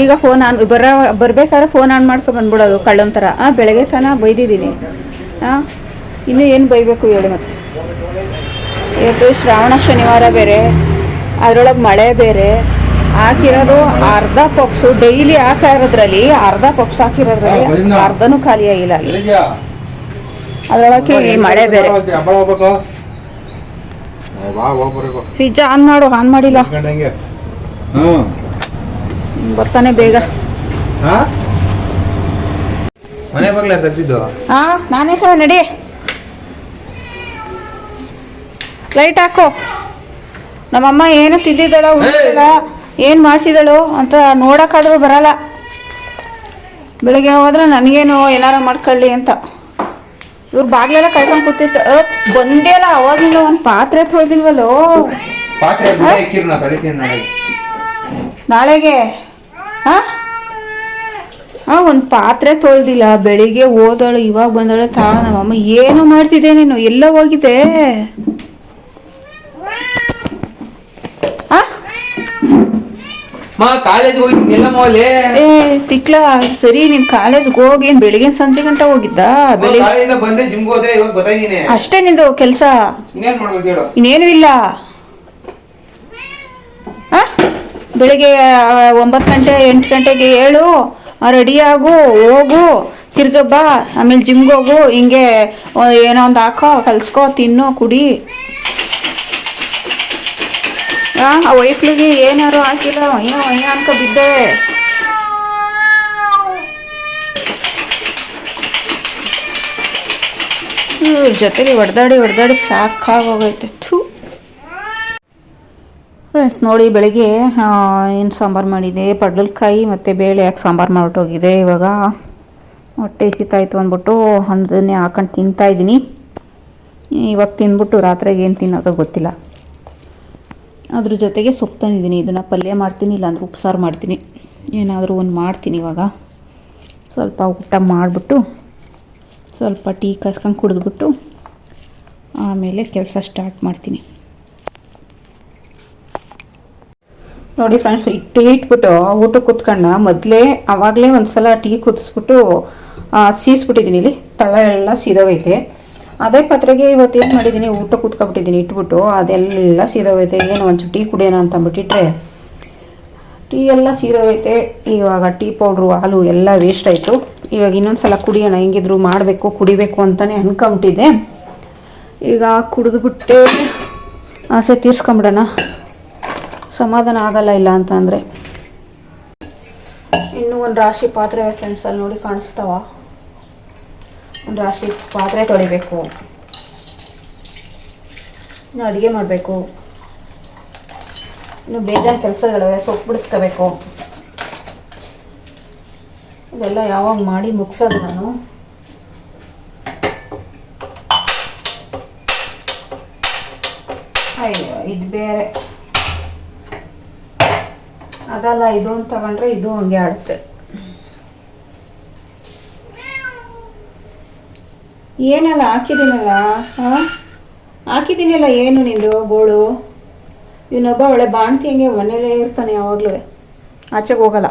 ಈಗ ಫೋನ್ ಆನ್ ಬರ ಬರಬೇಕಾದ್ರೆ ಫೋನ್ ಆನ್ ಮಾಡ್ಕೊ ಬಂದ್ಬಿಡೋದು ಕಳ್ಳೊಂಥರ ಥರ ಹಾಂ ಬೆಳಗ್ಗೆ ತನ ಬೈದಿದ್ದೀನಿ. ಹಾಂ ಇನ್ನೂ ಏನು ಬೈಬೇಕು ಹೇಳಿ ಮತ್ತೆ. ಇವತ್ತು ಶ್ರಾವಣ ಶನಿವಾರ ಬೇರೆ ಅದರೊಳಗೆ ಮಳೆ ಬೇರೆ. ಹಾಕಿರೋದು ಅರ್ಧ ಪಪ್ಸು ಡೈಲಿ ಹಾಕ್ತಾ ಇರೋದ್ರಲ್ಲಿ ಅರ್ಧ ಪಪ್ಸ್ ಹಾಕಿರೋದ್ರಲ್ಲಿ ಅರ್ಧನೂ ಖಾಲಿ ಆಗಿಲ್ಲ ಅದರೊಳಗೆ ಮಳೆ ಬೇರೆ ಹಬ್ಬ ಹೋಗ್ಬೇಕು ಬಾ ಹೋಗ್ಬರ್ಬೇಕು ಫ್ರಿಜ್ ಆನ್ ಮಾಡು ಆನ್ ಮಾಡಿಲ್ಲ. ಬರ್ತಾನೆ ಬೇಗ. ಹಾ? ಮನೆ ಬಾಗ್ಲ ತೆಗ್ದಿದ್ದು ಹಾ ನಾನೇ ಕಣ ನಡಿ. ಲೈಟ್ ಹಾಕು. ನಮ್ಮಮ್ಮ ಏನು ತಿಂದಿದ್ದಾಳೋ ಉಳಿಸಿಲ್ಲ ಏನು ಮಾಡಿಸಿದಳು ಅಂತ ನೋಡೋಕ್ಕಾದ್ರೂ ಬರಲ್ಲ. ಬೆಳಿಗ್ಗೆ ಹೋದ್ರೆ ನನಗೇನು ಏನಾರ ಮಾಡ್ಕೊಳ್ಳಿ ಅಂತ. ಇವ್ರು ಬಾಗ್ಲೆಲ್ಲ ಕಾಯ್ಕೊಂಡು ಕೂತಿರ್ತ ಬಂದೇ ಅಲ್ಲ ಅವಾಗಿಂದ ಒಂದು ಪಾತ್ರೆ ತೊಳೆದಿಲ್ವಲ್ಲೋ ನಾಳೆಗೆ? ಹಾ? ಒಂದ್ ಪಾತ್ರೆ ತೊಳ್ದಿಲ್ಲ ಬೆಳಿಗ್ಗೆ ಹೋದಳು ಇವಾಗ ಬಂದಳು ತಾಳ ನಮ್ಮಮ್ಮ ಏನು ಮಾಡ್ತಿದ್ದೆ ನೀನು ಎಲ್ಲ ಹೋಗಿದೆ. ಮಾ ಕಾಲೇಜ್ ಹೋಗಿದ್ದೀನಿ ಎಲ್ಲ ಮೋಲೆ ಏ ತಿಕ್ಲ ಸರಿ ನೀನ್ ಕಾಲೇಜ್ಗೆ ಹೋಗಿ ಏನ್ ಬೆಳಿಗ್ಗೆ ಸಂಜೆ ಗಂಟ ಹೋಗಿದ್ದ? ಬೆಳಿಗ್ಗೆ ಕಾಲೇಜಿಂದ ಬಂದೆ ಜಿಮ್ಗೆ ಹೋದೆ ಇವಾಗ ಗೊತ್ತಾಗಿದ್ದೀನಿ ಅಷ್ಟೇ ನಿಂದು ಕೆಲಸ? ಇನ್ನೇನ್ ಮಾಡ್ಬೇಕು ಹೇಳು? ಇನ್ನೇನು ಇಲ್ಲ ಆ? ಬೆಳಿಗ್ಗೆ ಒಂಬತ್ತು ಗಂಟೆ ಎಂಟು ಗಂಟೆಗೆ ಏಳು ರೆಡಿ ಆಗು ಹೋಗು ತಿರ್ಗ ಬಾ ಆಮೇಲೆ ಜಿಮ್ಗೆ ಹೋಗು ಹಿಂಗೆ ಆ, ಏನೋ ಒಂದು ಹಾಕೋ ಕಲ್ಸ್ಕೋ ತಿನ್ನು ಕುಡಿ. ಆ ಒಯ್ಕ್ಳಿಗೆ ಏನಾರು ಹಾಕಿಲ್ಲ ಅಯ್ಯೋ ಅಯ್ಯೋ ಅನ್ಕೊ ಬಿದ್ದೆ. ಜೊತೆಲಿ ಹೊಡೆದಾಡಿ ಹೊಡೆದಾಡಿ ಸಾಕಾಗೋಗೈತೆ. ಥೂ. ಫ್ರೆಂಡ್ಸ್ ನೋಡಿ ಬೆಳಿಗ್ಗೆ ಏನು ಸಾಂಬಾರು ಮಾಡಿದೆ? ಪಡ್ಲಕಾಯಿ ಮತ್ತು ಬೇಳೆ ಯಾಕೆ ಸಾಂಬಾರು ಮಾಡ್ಬಿಟ್ಟೋಗಿದೆ ಇವಾಗ? ಹೊಟ್ಟೆ ಸಿತಾಯಿತು ಅಂದ್ಬಿಟ್ಟು ಹಣ್ಣದನ್ನೇ ಹಾಕೊಂಡು ತಿಂತಾಯಿದ್ದೀನಿ ಇವಾಗ ತಿಂದ್ಬಿಟ್ಟು ರಾತ್ರಿಗೆ ಏನು ತಿನ್ನೋದೋ ಗೊತ್ತಿಲ್ಲ. ಅದ್ರ ಜೊತೆಗೆ ಸೊಪ್ಪು ತಂದಿದ್ದೀನಿ ಇದನ್ನು ಪಲ್ಯ ಮಾಡ್ತೀನಿ, ಇಲ್ಲಾಂದ್ರೆ ಉಪ್ಸಾರು ಮಾಡ್ತೀನಿ. ಏನಾದರೂ ಒಂದು ಮಾಡ್ತೀನಿ ಇವಾಗ. ಸ್ವಲ್ಪ ಊಟ ಮಾಡಿಬಿಟ್ಟು, ಸ್ವಲ್ಪ ಟೀ ಕಸ್ಕೊಂಡು ಕುಡಿದ್ಬಿಟ್ಟು, ಆಮೇಲೆ ಕೆಲಸ ಸ್ಟಾರ್ಟ್ ಮಾಡ್ತೀನಿ. ನೋಡಿ ಫ್ರೆಂಡ್ಸ್, ಇಟ್ಟು ಇಟ್ಬಿಟ್ಟು ಊಟ ಕುತ್ಕೊಂಡ ಮೊದಲೇ ಆವಾಗಲೇ ಒಂದು ಸಲ ಟೀ ಕುದಿಸ್ಬಿಟ್ಟು ಸೀಸ್ಬಿಟ್ಟಿದ್ದೀನಿ ಇಲ್ಲಿ. ತಳ ಎಲ್ಲ ಸೀದೋಗೈತೆ. ಅದೇ ಪಾತ್ರೆಗೆ ಇವತ್ತು ಏನು ಮಾಡಿದ್ದೀನಿ ಊಟ ಕೂತ್ಕೊಬಿಟ್ಟಿದ್ದೀನಿ ಇಟ್ಬಿಟ್ಟು ಅದೆಲ್ಲ ಸೀದೋಗೈತೆ. ಏನು ಒಂಚೂರು ಟೀ ಕುಡಿಯೋಣ ಅಂತ ಅಂದ್ಬಿಟ್ಟಿಟ್ರೆ, ಟೀ ಎಲ್ಲ ಸೀದೋಗೈತೆ. ಇವಾಗ ಟೀ ಪೌಡ್ರು, ಹಾಲು ಎಲ್ಲ ವೇಸ್ಟ್ ಆಯಿತು. ಇವಾಗ ಇನ್ನೊಂದು ಸಲ ಕುಡಿಯೋಣ, ಹೆಂಗಿದ್ರು ಮಾಡಬೇಕು, ಕುಡಿಬೇಕು ಅಂತಲೇ ಅನ್ಕೊಂಬಿಟ್ಟಿದ್ದೆ. ಈಗ ಕುಡಿದ್ಬಿಟ್ಟೆ. ಆಸೆ ತೀರ್ಸ್ಕೊಂಬಿಡೋಣ. ಸಮಾಧಾನ ಆಗಲ್ಲ ಇಲ್ಲ ಅಂತ ಅಂದರೆ. ಇನ್ನೂ ಒಂದು ರಾಶಿ ಪಾತ್ರೆ ಫ್ರೆಂಡ್ಸಲ್ಲಿ ನೋಡಿ ಕಾಣಿಸ್ತಾವ. ಒಂದು ರಾಶಿ ಪಾತ್ರೆ ತೊಳಿಬೇಕು. ಇನ್ನು ಅಡುಗೆ ಮಾಡಬೇಕು. ಇನ್ನು ಬೇಜಾನ್ ಕೆಲಸಗಳಿವೆ ಸೊಪ್ಪು ಬಿಡಿಸ್ಕೋಬೇಕು. ಇದೆಲ್ಲ ಯಾವಾಗ ಮಾಡಿ ಮುಗಿಸೋದು ನಾನು. ಅಯ್ಯೋ, ಇದು ಬೇರೆ. ಅದಲ್ಲ, ಇದು ಅಂತ ತಗೊಂಡ್ರೆ ಇದು ಹಂಗೆ ಆಡುತ್ತೆ. ಏನಲ್ಲ, ಹಾಕಿದ್ದೀನಲ್ಲ? ಹಾಂ? ಹಾಕಿದ್ದೀನಲ್ಲ, ಏನು ನಿಂದು ಗೋಳು? ಇವನೊಬ್ಬ ಒಳ್ಳೆ ಬಾಣ್ತಿ ಹಂಗೆ ಮನೇಲೇ ಇರ್ತಾನೆ ಯಾವಾಗಲೂ. ಆಚೆಗೆ ಹೋಗಲ್ಲ.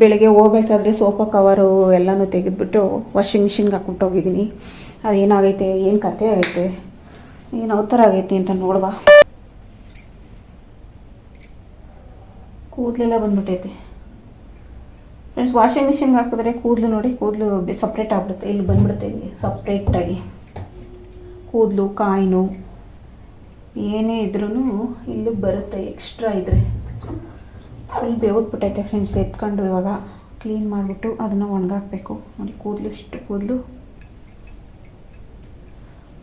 ಬೆಳಗ್ಗೆ ಹೋಗ್ಬೇಕಾದ್ರೆ ಸೋಫಾ ಕವರು ಎಲ್ಲನೂ ತೆಗೆದುಬಿಟ್ಟು ವಾಷಿಂಗ್ ಮಿಷಿನ್ಗೆ ಹಾಕ್ಬಿಟ್ಟು ಹೋಗಿದ್ದೀನಿ. ಅದು ಏನಾಗೈತೆ, ಏನು ಕತೆ ಆಗೈತೆ, ಏನು ಅವತಾರ ಆಗೈತೆ ಅಂತ ನೋಡ್ಬಾ ಕೂದಲೆಲ್ಲ ಬಂದ್ಬಿಟ್ಟೈತೆ ಫ್ರೆಂಡ್ಸ್ ವಾಷಿಂಗ್ ಮಿಷಿನ್ಗೆ ಹಾಕಿದ್ರೆ ಕೂದಲು ನೋಡಿ, ಕೂದಲು ಸಪ್ರೇಟ್ ಆಗ್ಬಿಡುತ್ತೆ. ಇಲ್ಲಿ ಬಂದ್ಬಿಡುತ್ತೆ ಇಲ್ಲಿ ಸಪ್ರೇಟಾಗಿ ಕೂದಲು, ಕಾಯಿನು, ಏನೇ ಇದ್ರೂ ಇಲ್ಲಿ ಬರುತ್ತೆ ಎಕ್ಸ್ಟ್ರಾ ಇದ್ದರೆ ಫುಲ್ ಬೇವತ್ಬಿಟ್ಟೈತೆ ಫ್ರೆಂಡ್ಸ್ ಎತ್ಕೊಂಡು ಇವಾಗ ಕ್ಲೀನ್ ಮಾಡಿಬಿಟ್ಟು ಅದನ್ನು ಒಣಗಾಕಬೇಕು. ನೋಡಿ, ಕೂದಲು ಇಷ್ಟು ಕೂದಲು.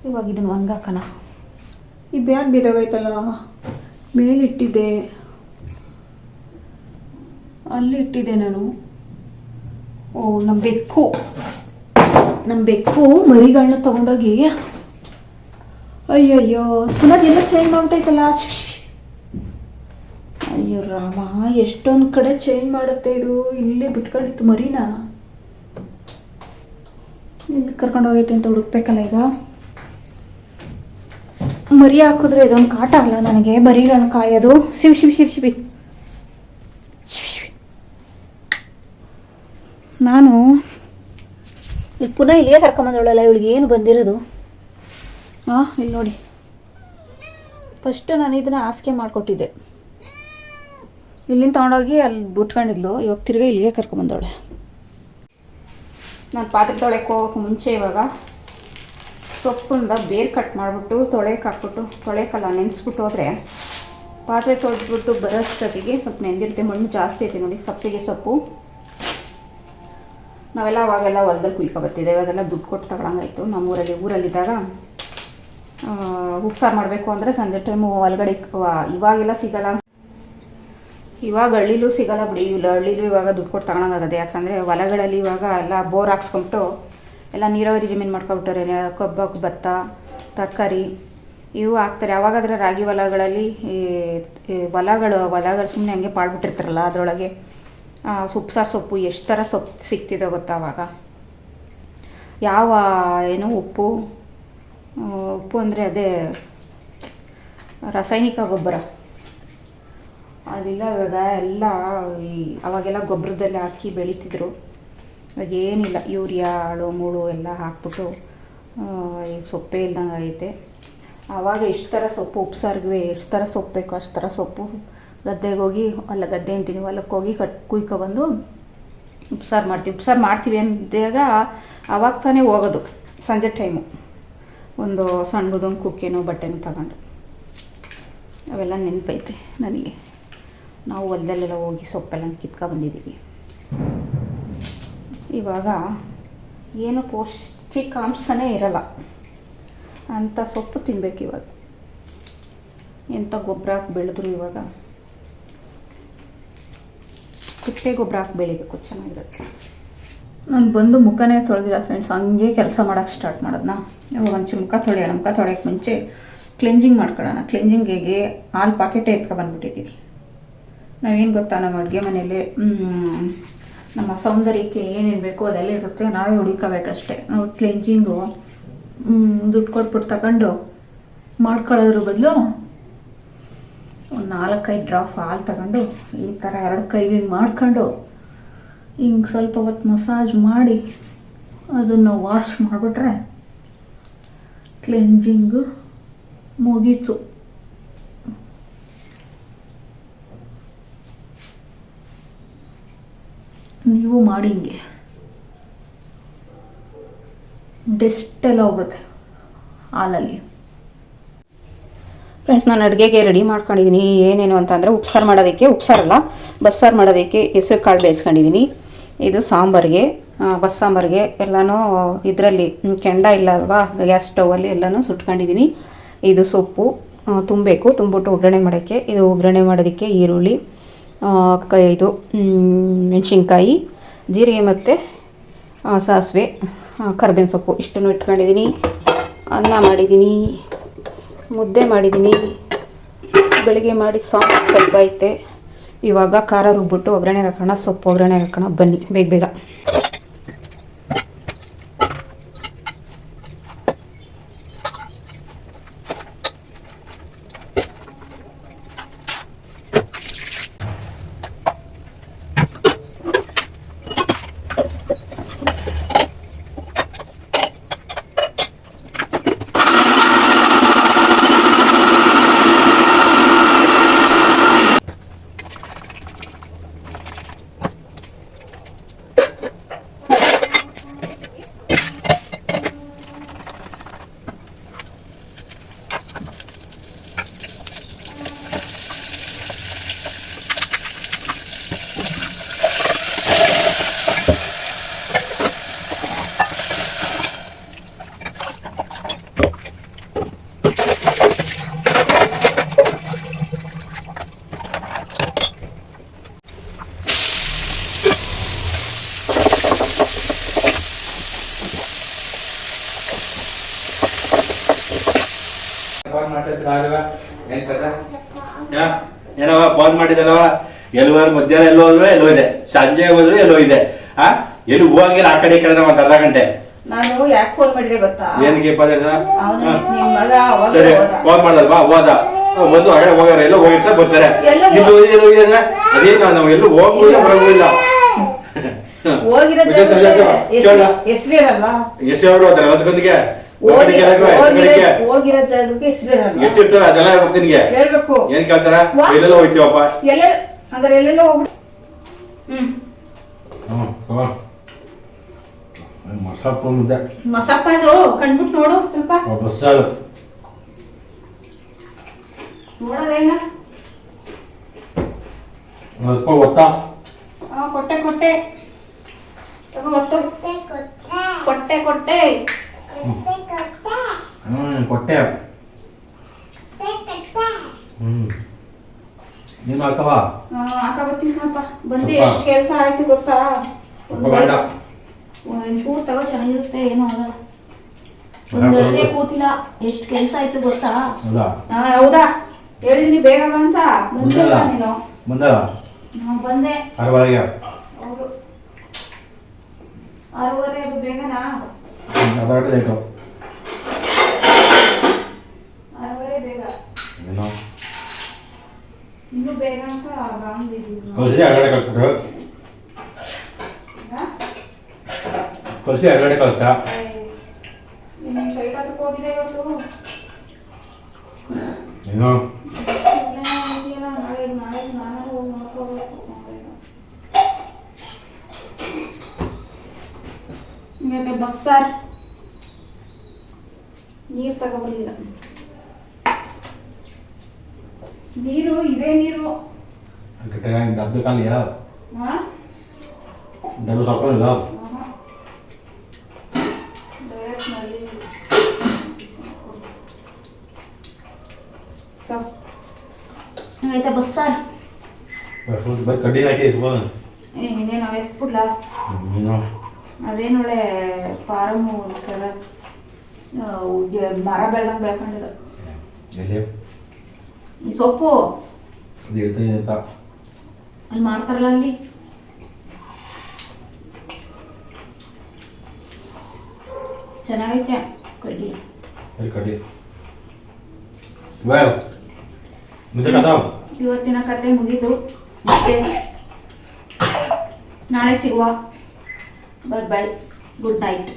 ಇವಾಗ ಇದನ್ನು ಒಣಗಾಕೋಣ. ಈ ಬ್ಯಾಗ್ ಬಿದ್ದೋಗೈತಲ್ಲ, ಮೇಲಿಟ್ಟಿದ್ದೆ. ಅಲ್ಲಿ ಇಟ್ಟಿದ್ದೆ ನಾನು. ಓ ನಮ್ಮ ಬೆಕ್ಕು. ನಮ್ಮ ಬೆಕ್ಕು ಮರಿಗಳನ್ನ ತಗೊಂಡೋಗಿ. ಅಯ್ಯಯ್ಯೋ, ಪುನಃ ಎಲ್ಲ ಚೇಂಜ್ ಮಾಡ್ಬಿಟ್ಟೈತಲ್ಲ. ಅಯ್ಯೋ, ರಾಮ, ಎಷ್ಟೊಂದು ಕಡೆ ಚೇಂಜ್ ಮಾಡುತ್ತೆ ಇದು. ಇಲ್ಲೇ ಬಿಟ್ಕೊಂಡಿತ್ತು ಮರಿನ. ಇಲ್ಲಿ ಕರ್ಕೊಂಡೋಗೈತೆ ಅಂತ ಹುಡುಕ್ಬೇಕಲ್ಲ ಈಗ. ಮರಿ ಹಾಕಿದ್ರೆ ಇದೊಂದು ಕಾಟ ಅಲ್ಲ ನನಗೆ. ಮರಿಗಳನ್ನ ಕಾಯೋದು. ಶಿವ್ ಶಿವ್, ಶಿವಿ, ಶಿವ್. ನಾನು ಇಲ್ಲಿ ಪುನಃ ಇಲ್ಲಿಗೆ ಕರ್ಕೊಂಬಂದವಳಲ್ಲ ಇವಳಿಗೆ ಏನು ಬಂದಿರೋದು? ಹಾಂ ಇಲ್ಲಿ ನೋಡಿ. ಫಸ್ಟ್ ನಾನು ಇದನ್ನು ಹಾಸಿಗೆ ಮಾಡಿಕೊಟ್ಟಿದ್ದೆ. ಇಲ್ಲಿಂದ ತೊಗೊಂಡೋಗಿ ಅಲ್ಲಿ ಬಿಟ್ಕೊಂಡಿದ್ಲು ಇವಾಗ ತಿರ್ಗಿ ಇಲ್ಲಿಗೆ ಕರ್ಕೊಂಬಂದವಳೆ. ನಾನು ಪಾತ್ರೆ ತೊಳೆಕ್ಕೆ ಹೋಗೋಕೆ ಮುಂಚೆ ಇವಾಗ ಸೊಪ್ಪಿಂದ ಬೇರು ಕಟ್ ಮಾಡಿಬಿಟ್ಟು ತೊಳೆಯಕ್ಕೆ ಹಾಕ್ಬಿಟ್ಟು ತೊಳೆಯಕ್ಕಲ್ಲ ನೆನೆಸ್ಬಿಟ್ಟು ಹೋದರೆ ಪಾತ್ರೆ ತೊಳೆದ್ಬಿಟ್ಟು ಬರೋಷ್ಟೊತ್ತಿಗೆ ಸ್ವಲ್ಪ ನೆಂದಿರುತ್ತೆ ಮಣ್ಣು ಜಾಸ್ತಿ ಐತೆ ನೋಡಿ ಸೊಪ್ಪಿಗೆ ಸೊಪ್ಪು. ನಾವೆಲ್ಲ ಅವಾಗೆಲ್ಲ ಹೊಲದಲ್ಲಿ ಕುಯ್ಕೊಬತ್ತಿದ್ದೆ ಇವಾಗೆಲ್ಲ ದುಡ್ಡು ಕೊಟ್ಟು ತಗೊಳಂಗಾಯ್ತು. ನಮ್ಮೂರಲ್ಲಿ, ಊರಲ್ಲಿದ್ದಾಗ ಉಪ್ಸಾರು ಮಾಡಬೇಕು ಅಂದರೆ ಸಂಜೆ ಟೈಮು ಒಳಗಡೆ ಇವಾಗೆಲ್ಲ ಸಿಗಲ್ಲ ಇವಾಗ ಹಳ್ಳಿಲೂ ಸಿಗಲ್ಲ ಬಿಡಿ. ಇಲ್ಲ ಹಳ್ಳಿಲೂ ಇವಾಗ ದುಡ್ಡು ಕೊಟ್ಟು ತಗೊಳಂಗಾಗದೆ. ಯಾಕಂದರೆ ಹೊಲಗಳಲ್ಲಿ ಇವಾಗ ಎಲ್ಲ ಬೋರ್ ಹಾಕ್ಸ್ಕೊಂಬಿಟ್ಟು ಎಲ್ಲ ನೀರಾವರಿ ಜಮೀನು ಮಾಡ್ಕೊಬಿಟ್ಟಾರೆ ಕಬ್ಬಕ್ಕೆ ಭತ್ತ, ತರಕಾರಿ ಇವು ಹಾಕ್ತಾರೆ. ಯಾವಾಗಾದ್ರೆ ರಾಗಿ ಹೊಲಗಳಲ್ಲಿ ಈ ಹೊಲಗಳು ಹೊಲಗಳು ಸುಮ್ಮನೆ ಹಂಗೆ ಪಾಡ್ಬಿಟ್ಟಿರ್ತಾರಲ್ಲ ಅದರೊಳಗೆ. ಸೊಪ್ಪು, ಸಾರು ಸೊಪ್ಪು, ಎಷ್ಟು ಥರ ಸೊಪ್ಪು ಸಿಗ್ತಿದೆ ಗೊತ್ತಾ ಅವಾಗ? ಯಾವ ಏನು ಉಪ್ಪು? ಉಪ್ಪು ಅಂದರೆ ಅದೇ ರಾಸಾಯನಿಕ ಗೊಬ್ಬರ. ಅದಿಲ್ಲ ಇವಾಗ ಎಲ್ಲ ಈ ಅವಾಗೆಲ್ಲ ಗೊಬ್ಬರದಲ್ಲಿ ಹಾಕಿ ಬೆಳೀತಿದ್ರು. ಇವಾಗ ಏನಿಲ್ಲ, ಯೂರಿಯಾ ಆಳು ಮೂಳು ಎಲ್ಲ ಹಾಕ್ಬಿಟ್ಟು ಈಗ ಸೊಪ್ಪೇ ಇಲ್ದಂಗೆ ಆಗೈತೆ ಆವಾಗ ಎಷ್ಟು ಥರ ಸೊಪ್ಪು ಉಪ್ಸಾರ್ಗೆ ಎಷ್ಟು ಥರ ಸೊಪ್ಪು ಬೇಕೋ, ಅಷ್ಟು ಥರ ಸೊಪ್ಪು ಗದ್ದೆಗೆ ಹೋಗಿ ಅಲ್ಲ ಗದ್ದೆ ಅಂತೀನಿ ಹೊಲಕ್ಕೆ ಹೋಗಿ ಕಟ್ ಕುಯ್ಕೊಬಂದು ಉಪ್ಸಾರು ಮಾಡ್ತೀವಿ. ಉಪ್ಸಾರು ಮಾಡ್ತೀವಿ ಅಂದಾಗ ಅವಾಗ ತಾನೇ ಹೋಗೋದು, ಸಂಜೆ ಟೈಮು. ಒಂದು ಸಣ್ಣದೊಂದು ಕುಕ್ಕಿನೋ ಬಟ್ಟೆನೂ ತಗೊಂಡು. ಅವೆಲ್ಲ ನೆನಪೈತೆ ನನಗೆ. ನಾವು ಹೊಲದಲ್ಲೆಲ್ಲ ಹೋಗಿ ಸೊಪ್ಪೆಲ್ಲ ಕಿತ್ಕೊ ಬಂದಿದ್ದೀವಿ ಇವಾಗ ಏನು ಪೌಷ್ಟಿಕಾಂಶನೇ ಇರಲ್ಲ. ಅಂಥ ಸೊಪ್ಪು ತಿನ್ಬೇಕು ಇವಾಗ. ಎಂಥ ಗೊಬ್ಬರ ಹಾಕಿ ಬೆಳೆದ್ರು ಇವಾಗ. ತಿಪ್ಪೆ ಗೊಬ್ಬರ ಹಾಕಿ ಬೆಳಿಬೇಕು, ಚೆನ್ನಾಗಿರುತ್ತೆ. ನಾನು ಬಂದು ಮುಖನೇ ತೊಳೆದಿಲ್ಲ ಫ್ರೆಂಡ್ಸ್ ಹಂಗೆ ಕೆಲಸ ಮಾಡೋಕ್ಕೆ ಸ್ಟಾರ್ಟ್ ಮಾಡೋದನ್ನ ಇವಾಗ ಒಂಚೂರು ಮುಖ ತೊಳೆಯೋಣ ಮುಖ ತೊಳೆಯೋಕ್ಕೆ ಮುಂಚೆ ಕ್ಲೆನ್ಜಿಂಗ್ ಮಾಡ್ಕೊಳ್ಳೋಣ. ಕ್ಲೆನ್ಜಿಂಗಿಗೆ ಹಾಲು ಪಾಕೆಟೇ ಎತ್ಕೊಬಂದ್ಬಿಟ್ಟಿದ್ದೀವಿ ನಾವೇನು ಗೊತ್ತಾ, ನಮ್ಮ ಅಡುಗೆ ಮನೆಯಲ್ಲಿ ನಮ್ಮ ಸೌಂದರ್ಯಕ್ಕೆ ಏನೇನು ಬೇಕೋ ಅದೆಲ್ಲ ಇರುತ್ತೆ, ನಾವೇ ಹುಡುಕಬೇಕಷ್ಟೇ. ನಾವು ಕ್ಲೆಂಜಿಂಗು ದುಡ್ಡು ಕೊಟ್ಬಿಟ್ಟು ತಗೊಂಡು ಮಾಡ್ಕೊಳ್ಳೋದ್ರ ಬದಲು ಒಂದು ನಾಲ್ಕೈದು ಡ್ರಾಪ್ ಹಾಲು ತಗೊಂಡು, ಈ ಥರ ಎರಡು ಕೈಗೆ ಮಾಡ್ಕೊಂಡು, ಹಿಂಗೆ ಸ್ವಲ್ಪ ಹೊತ್ತು ಮಸಾಜ್ ಮಾಡಿ, ಅದನ್ನು ವಾಶ್ ಮಾಡಿಬಿಟ್ರೆ ಕ್ಲೆನ್ಜಿಂಗು ಮುಗೀತು. ನೀವು ಮಾಡಿ ಹಿಂಗೆ ಡೆಸ್ಟೆಲ್ಲ ಹೋಗುತ್ತೆ ಹಾಲಲ್ಲಿ. ಫ್ರೆಂಡ್ಸ್ ನಾನು ಅಡುಗೆಗೆ ರೆಡಿ ಮಾಡ್ಕೊಂಡಿದ್ದೀನಿ ಏನೇನು ಅಂತಂದರೆ ಉಪ್ಸಾರು ಮಾಡೋದಕ್ಕೆ ಉಪ್ಸಾರಲ್ಲ ಬಸ್ಸಾರು ಮಾಡೋದಕ್ಕೆ ಹೆಸರು ಕಾಳು ಬೇಯಿಸ್ಕೊಂಡಿದ್ದೀನಿ ಇದು ಸಾಂಬಾರಿಗೆ ಬಸ್ ಸಾಂಬಾರಿಗೆ ಎಲ್ಲನೂ ಇದರಲ್ಲಿ ಕೆಂಡ ಇಲ್ಲ ಅಲ್ವಾ, ಗ್ಯಾಸ್ ಸ್ಟೌವಲ್ಲಿ ಎಲ್ಲನೂ ಸುಟ್ಕೊಂಡಿದ್ದೀನಿ ಇದು ಸೊಪ್ಪು ತುಂಬಬೇಕು, ತುಂಬಿಟ್ಟು ಒಗ್ಗರಣೆ ಮಾಡೋಕ್ಕೆ. ಇದು ಒಗ್ಗರಣೆ ಮಾಡೋದಕ್ಕೆ ಈರುಳ್ಳಿ ಕ, ಇದು ಮೆಣಸಿನ್ಕಾಯಿ, ಜೀರಿಗೆ ಮತ್ತು ಸಾಸಿವೆ ಕರ್ಬೇವಿನ ಸೊಪ್ಪು ಇಷ್ಟನ್ನು ಇಟ್ಕೊಂಡಿದ್ದೀನಿ ಅನ್ನ ಮಾಡಿದ್ದೀನಿ ಮುದ್ದೆ ಮಾಡಿದ್ದೀನಿ. ಬೆಳಿಗ್ಗೆ ಮಾಡಿ ಸಾಂಬ್ ಸ್ವಲ್ಪ ಐತೆ. ಇವಾಗ ಖಾರ ರುಬ್ಬಿಟ್ಟು ಒಗ್ಗರಣೆಗೆ ಹಾಕೋಣ, ಸೊಪ್ಪು ಒಗ್ಗರಣೆಗೆ ಹಾಕೋಣ. ಬನ್ನಿ, ಬೇಗ ಬೇಗ. ಏನ್ ಕಥೆ? ಯಾ? ಏನವ ಫೋನ್ ಮಾಡಿದಲ್ವ ಎಲ್ವಾರು ಮಧ್ಯಾಹ್ನ ಎಲ್ಲೋ ಹೋದ್ರು ಎಲ್ಲೋ ಇದೆ. ಸಂಜೆ ಹೋದ್ರು ಎಲ್ಲೋ ಇದೆ. ಆ ಎಲ್ಲಿ ಹೋಗಿಲ್ಲ ಆ ಕಡೆ ಈ ಕಡೆ ಒಂದ್ ಅರ್ಧ ಗಂಟೆ. ನಾನು ಯಾಕೆ ಫೋನ್ ಮಾಡಿದೆ ಗೊತ್ತಾ? ಏನಕ್ಕೆ ಸರಿ. ಫೋನ್ ಮಾಡಲ್ವಾ ಹೋದ. ಬಂದು ಹೊರಗಡೆ ಹೋಗಾರ ಎಲ್ಲೋ ಹೋಗಿರ್ತಾರೆ ಬರ್ತಾರೆ. ಎಲ್ಲೋ ಇದು ಅದೇನು ನಾವು ಎಲ್ಲೂ ಹೋಗುದಿಲ್ಲ ಬರೋದಿಲ್ಲ ಹೋಗಿರೋ ವಿಜಯ ಜಾಗಕ್ಕೆ ಸಂದೇಶ ಕೇಳ. ಎಷ್ಟು ಅವ್ರು ಹೋಗ್ತಾರೆ ಅದಕ್ಕೊಂದಿಗೆ ಹೋಗಿ- ಹೋಗಿರೋ ಹೋಗಿರೋ ಜಾಗಕ್ಕೆ ಅದೆಲ್ಲ ನಿನ್ಗೆ? ಹೇಳ್ಬೇಕು. ಏನ್ ಕೇಳ್ತಾರ? ವಾ. ಎಲ್ಲೆಲ್ಲ ಹೋಗ್ತೀವಪ್ಪ ಎಲ್ಲ ಹಂಗಾರೆ ಎಲ್ಲೆಲ್ಲೋ ಹೋಗ್ಬಿಟ್ಟು ಹ್ಮ್. ಮಸಾಪ್ ಮುದ್ದೆ ಮಸಪ್ಪ ಇದು ಕಂಡ್ಬಿಟ್ಟು ನೋಡು ಸ್ವಲ್ಪ. ಬಸ್ಸಾಳು ನೋಡೋದೇನ ಸ್ವಲ್ಪ ಗೊತ್ತಾ? ಆ, ಕೊಟ್ಟೆ ಕೊಟ್ಟೆ. ತಗೋ ಒತ್ತು. ಕೊಟ್ಟೆ ಕೊಟ್ಟೆ. ಹ್ಮ್ ಕೊಟ್ಟೆ. ಅಕ್ಕವ ಆ, ಅಕ್ಕ ಬರ್ತೀನಿ ಕಣಪ್ಪ. ಬಂದು. ಎಷ್ಟು ಕೆಲಸ ಆಯ್ತು ಗೊತ್ತಾ? ಬೇಡ ತಗೋ ಚೆನ್ನಾಗಿರುತ್ತೆ ಏನೋ ಆಗಲ್ಲ ಕೂತಿಲ್ಲ. ಎಷ್ಟು ಕೆಲಸ ಆಯ್ತು ಗೊತ್ತಾ? ಹೌದಾ? ಹೌದಾ? ಹೇಳಿದೀನಿ ಬೇಗ ಅಂತ. ಬಂದಿಲ್ಲ? ನೀನು. ಬಂದಲ್ಲ? ಬಂದೆ. ಅರವರೆಗೆ ಹೌದು. ಆರೂವರೆ ಬೇಗನಾ? ಅದಾಟ ಲೇಟು ಆರೂವರೆ ಬೇಗ ಏನೋ ಇನ್ನೂ ಬೇಗ ಅಂತ ಬಂದಿದ್ದೀವಿ ಕಳಿಸಿ ಕಳಿಸ್ಬಿಟ್ಟು ಕಲಸಿ ಹೊರಗಡೆ ಕಳಿಸ್ತಾ ನಿಮ್ಮ ಸೈಡ್ ಹತ್ರಕ್ಕೆ ಹೋಗಿದೆ ಇವತ್ತು ಏನೋ ಸುಮ್ನೆ ಅಂತೀಯಲ್ಲ, ನಾಳೆ ನಾಳೆ ನಾನು ಹೋಗಿ ನೋಡ್ಕೋಬೇಕು ಮತ್ತೆ ಬಸ್ಸಾರ್ ನೀರು ತಗೋಬರ್ಲಿಲ್ಲ ನೀರು ಇದೇ ನೀರು ಕಟ್ಟೆ ಡಬ್ಬದ ಖಾಲಿಯಾ ಹಾ ಡಬ್ಬು ಸ್ವಲ್ಪ ಇಲ್ಲ ಡೈರೆಕ್ಟ್ನಲ್ಲಿ ಆಯ್ತಾ ಬಸ್ಸಾರು ಕಡ್ಡಿ ಹಾಕಿ ಇನ್ನೇನು ಇನ್ನೇನು ಎಸ್ಬಿಡ್ಲ ಏನೋ? ಅದೇನೊಳ್ಳೆ ಫಾರಮ್ಮು ಕೆಲ ಮರ ಬೆಳ್ದಂಗೆ ಬೆಳ್ಕೊಂಡಿದ ಸೊಪ್ಪು? ಅಲ್ಲಿ ಮಾಡ್ತಾರಲ್ಲ ಅಲ್ಲಿ? ಚೆನ್ನಾಗೈತೆ. ಕಡ್ಡಿ ಕಡ್ಡಿ ವಾವ್ ಇವತ್ತಿನ ಕತೆ ಮುಗಿತು ಮತ್ತೆ ನಾಳೆ ಸಿಗುವ. ಬಾಯ್ ಬೈ ಗುಡ್ ನೈಟ್